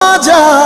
জান